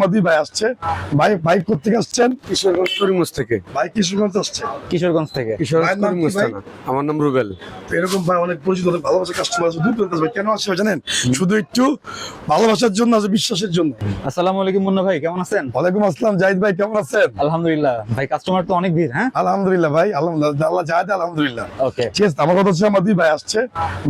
আমার দুই ভাই আসছে। ভাই ভাই কোথেকে আসছেন? কিশোরগঞ্জ করিমগঞ্জ থেকে। ভাই কিশোরগঞ্জ আসছে। কিশোরগঞ্জ থেকে। কিশোরগঞ্জ করিমগঞ্জ আমার নাম রুবেল। এরকম ভাই অনেক পরিচিত অনেক ভালোবাসার কাস্টমার আছে। দূর দূরান্ত আসবে কেন আসছে জানেন? শুধু একটু ভালোবাসার জন্য আছে বিশ্বাসের জন্য। আসসালামু আলাইকুম মুন্না ভাই কেমন আছেন? ওয়ালাইকুম আসসালাম জাহিদ ভাই কেমন আছেন? আলহামদুলিল্লাহ। ভাই কাস্টমার তো অনেক ভিড় হ্যাঁ? আলহামদুলিল্লাহ ভাই আলহামদুলিল্লাহ আল্লাহ জাহাদ আলহামদুলিল্লাহ। ওকে ঠিক আছে আমার কথা হচ্ছে আমার দুই ভাই আসছে।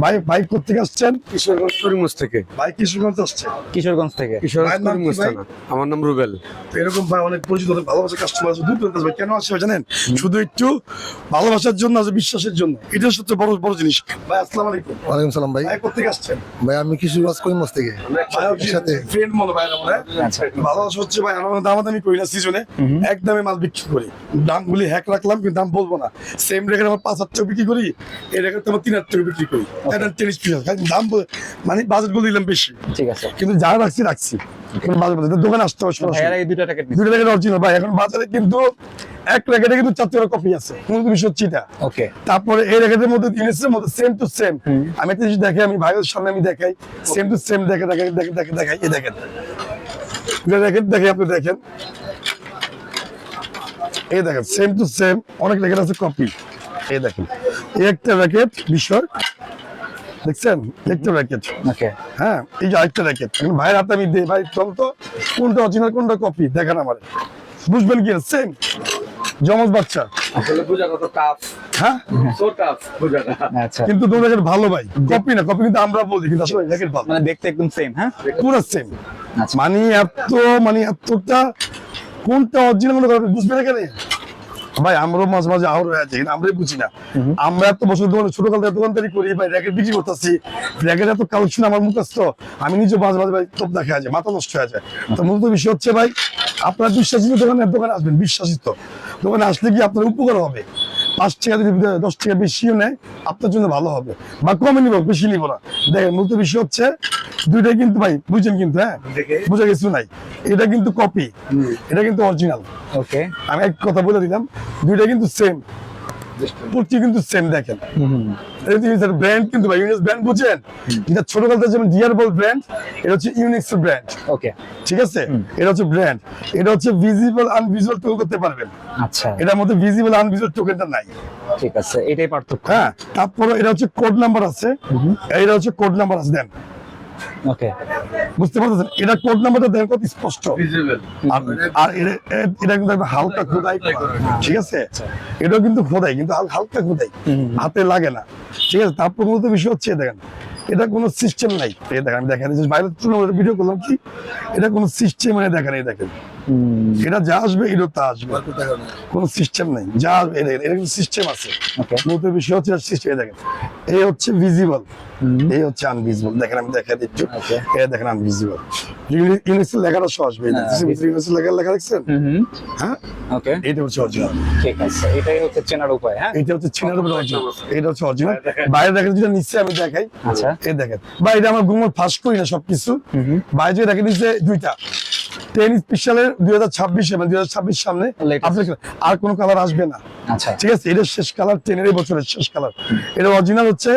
ভাই ভাই কোথেকে আসছেন? কিশোরগঞ্জ করিমগঞ্জ থেকে। ভাই কিশোরগঞ্জ আসছে। কিশোরগঞ্জ থেকে। কিশোরগঞ্জ করিমগঞ্জ ভাই? আমার নাম রুবেল। এরকম ভাই অনেক পরিচিত অনেক ভালোবাসার কাস্টমার আছে দূর আসবে কেন আসছে জানেন? শুধু একটু ভালোবাসার জন্য আছে বিশ্বাসের জন্য। এটা সবচেয়ে বড় বড় জিনিস। ভাই আসসালামু আলাইকুম। ওয়ালাইকুম সালাম ভাই। ভাই কোথেকে আসছেন? ভাই আমি কিশোরগঞ্জ করিমগঞ্জ থেকে। ভাই হচ্ছে সাথে। ফ্রেন্ড মনে ভাই মনে আচ্ছা। ভালোবাসা হচ্ছে ভাই আমার দামাদামি করি না সিজনে একদমই মাল বিক্রি করি। দামগুলি হ্যাক রাখলাম কিন্তু দাম বলব না। সেম রেখে আমার পাঁচ হাজার টাকা বিক্রি করি এই রেখে তোমার তিন হাজার টাকা বিক্রি করি। এটা টেনিস পিস দাম মানে বাজেটগুলো দিলাম বেশি। ঠিক আছে। কিন্তু যা রাখছি রাখছি। দোকানে আসতে এই দুটো রেখে অরিজিনাল ভাই এখন বাজারে কিন্তু এক রেখেটে কিন্তু চার টাকা কপি আছে। মূলত বিষয় হচ্ছে ওকে তারপরে এই রেখেটের মধ্যে জিনিসের মধ্যে সেম টু সেম আমি একটা জিনিস দেখাই আমি ভাইয়ের সামনে আমি দেখাই। সেম টু সেম দেখে দেখে দেখে দেখে দেখাই এই দেখেন। দেখেন দেখে আপনি দেখেন। এই দেখেন সেম টু সেম অনেক আছে কপি এই দেখেন। একটা বিষয় দেখছেন? একটা র্যাকেট হ্যাঁ এই যে আরেকটা র্যাকেট ভাইয়ের হাতে আমি দিই। ভাই চল তো। কোনটা অরিজিনাল কোনটা কপি দেখেন আমার। বুঝবেন কি সেম জমজ বাচ্চা। আসলে টাফ হ্যাঁ? সো টাফ বোঝাটা আচ্ছা। কিন্তু ভালো ভাই। কপি না কপি কিন্তু আমরা বলি কিন্তু আসলে ভালো। মানে দেখতে একদম সেম হ্যাঁ? পুরো সেম আচ্ছা। মানে এত মানে এতটা কোনটা অরিজিনাল মনে করেন বুঝবেন এখানে? ভাই আমরাও মাঝে মাঝে আহর হয়ে আছে আমরাই বুঝি না। আমরা এত বছর দোকানে ছোট কাল দোকানদারি করি ভাই র্যাকেট বিক্রি করতেছি। র্যাকেট এত কালেকশন আমার মুখস্থ। আমি নিজে মাঝে মাঝে ভাই তোপ দেখা যায় মাথা নষ্ট হয়ে যায়। তো মূলত বিষয় হচ্ছে ভাই আপনার বিশ্বাসিত দোকানে দোকানে আসবেন বিশ্বাসিত। দোকানে আসলে কি আপনার উপকার হবে? পাঁচ টাকা যদি দশ টাকা বেশিও নেয় আপনার জন্য ভালো হবে। বা কমে নিব বেশি নিব না। দেখেন মূলত বিষয় হচ্ছে দুইটাই কিন্তু ভাই বুঝছেন কিন্তু হ্যাঁ? বুঝে কিছু নাই? এটা কিন্তু কপি এটা কিন্তু অরিজিনাল ওকে আমি এক কথা বলে দিলাম দুইটা কিন্তু সেম প্রতি কিন্তু সেম দেখেন। ব্র্যান্ড কিন্তু ভাই ইউনিক্স ব্র্যান্ড বুঝেন এটা ছোটকাল থেকে যেমন ডিয়ার বল ব্র্যান্ড এটা হচ্ছে ইউনিক্স ব্র্যান্ড ওকে ঠিক আছে? এটা হচ্ছে ব্র্যান্ড এটা হচ্ছে ভিজিবল আনভিজুয়াল টোকেন করতে পারবেন। আচ্ছা। এটার মধ্যে ভিজিবল আনভিজুয়াল টোকেনটা নাই। ঠিক আছে এটাই পার্থক্য। হ্যাঁ তারপরে এটা হচ্ছে কোড নাম্বার আছে। এটা হচ্ছে কোড নাম্বার আছে দেন। ওকে বুঝতে পারতেছেন? এটা কোড নাম্বারটা দেন কত স্পষ্ট। আর আর এটা- কিন্তু হালকা খোদাই ঠিক আছে? এটাও কিন্তু খোদাই কিন্তু হাল- হালকা খোদাই। হাতে লাগে না। ঠিক আছে? তারপর মূলত বিষয় হচ্ছে দেখেন এটা কোনো সিস্টেম নাই। দেখেন আমি দেখেন বাইরে ভিডিও করলাম কি? এটা কোনো সিস্টেম মানে দেখেন এই দেখেন। এটা যা আসবে এটা তা আসবে। কোনো সিস্টেম নাই। যা আসবে এই এটা কিন্তু সিস্টেম আছে। মূলত বিষয় হচ্ছে সিস্টেম দেখেন। এই হচ্ছে ভিজিবল এই হচ্ছে আনভিজিবল দেখেন আমি দেখা দিচ্ছি. এটা দেখেন আনভিজিবল লেখাটা সহ আসবে হ্যাঁ, লেখা লেখা দেখছেন? হ্যাঁ? ওকে এটা হচ্ছে অরিজিনাল ঠিক আছে এটাই হচ্ছে চেনার উপায় হ্যাঁ? এটা হচ্ছে চীনের এটা হচ্ছে অরিজিনাল বাইরে দেখেন। যেটা নিচে আমি দেখাই। আচ্ছা। এই দেখেন। বা এটা আমার ফাঁস করি না সবকিছু। বাইরে যে নিচে দুইটা। টেন স্পেশালের দুই হাজার ছাব্বিশে দুই হাজার ছাব্বিশ সামনে আর কোনো কালার আসবে না। আচ্ছা। ঠিক আছে এটা শেষ কালার টেনের এই বছরের শেষ কালার। এটা অরিজিনাল হচ্ছে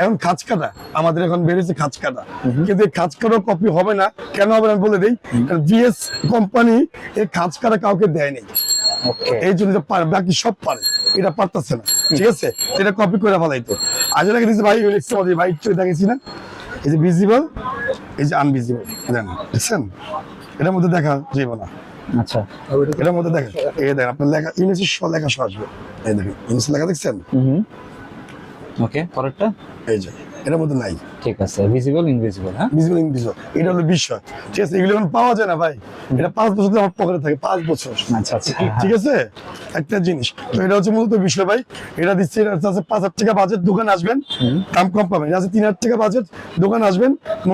এখন খাঁচ কাটা। আমাদের এখন খাঁচ কাটা। কিন্তু এই খাঁচ কপি হবে না। কেন হবে আমি বলে দিই। বিএস কোম্পানি এই খাঁচ কাটা কাউকে দেয়নি এই জন্য পারে বাকি সব পারে। এটা পারতেছে না। ঠিক আছে? এটা কপি করে ফেলাইতো। আজ দেখে দিচ্ছে ভাই আমাদের ভাই চলে দেখেছি না। এই যে ভিজিবল এই যে আনভিজিবল দেন দেখছেন? এটার মধ্যে দেখা যাবে না। আচ্ছা। এটার মধ্যে দেখেন এই দেখেন আপনার লেখা ইংলিশে সব লেখা সহজ আসবে এই দেখেন ইংলিশ লেখা দেখছেন? হুম ওকে পরেরটা? এই যে এর মধ্যে নাই। ঠিক আছে ভিজিবল ইনভিজিবল হ্যাঁ? ভিজিবল ইংলিশ এটা হলো বিষয়। ঠিক আছে এগুলো এখন পাওয়া যায় না ভাই। এটা পাঁচ বছর ধরে আমার পকেটে থাকে পাঁচ বছর। আচ্ছা আচ্ছা। ঠিক আছে? একটা জিনিস। তো এটা হচ্ছে মূলত বিষয় ভাই। এটা দিচ্ছে এটা হচ্ছে পাঁচ হাজার টাকা বাজেট দোকান আসবেন দাম কম পাবেন। এটা আছে তিন হাজার টাকা বাজেট দোকান আসবেন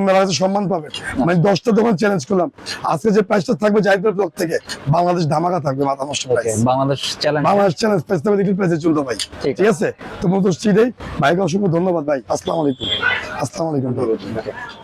মেলার কাছে সম্মান পাবেন। মানে দশটা দোকান চ্যালেঞ্জ করলাম। আজকে যে প্রাইসটা থাকবে জাহিদের ব্লক থেকে বাংলাদেশ ধামাকা থাকবে মাথা নষ্ট price Bangladesh challenge Bangladesh challenge price থাকবে লিটিল প্রাইসে চলতো ভাই। ঠিক ঠিক আছে। তো মূলত সেটাই ভাইকে অসংখ্য ধন্যবাদ ভাই। আসসালামু আলাইকুম। আসসালামু আলাইকুম।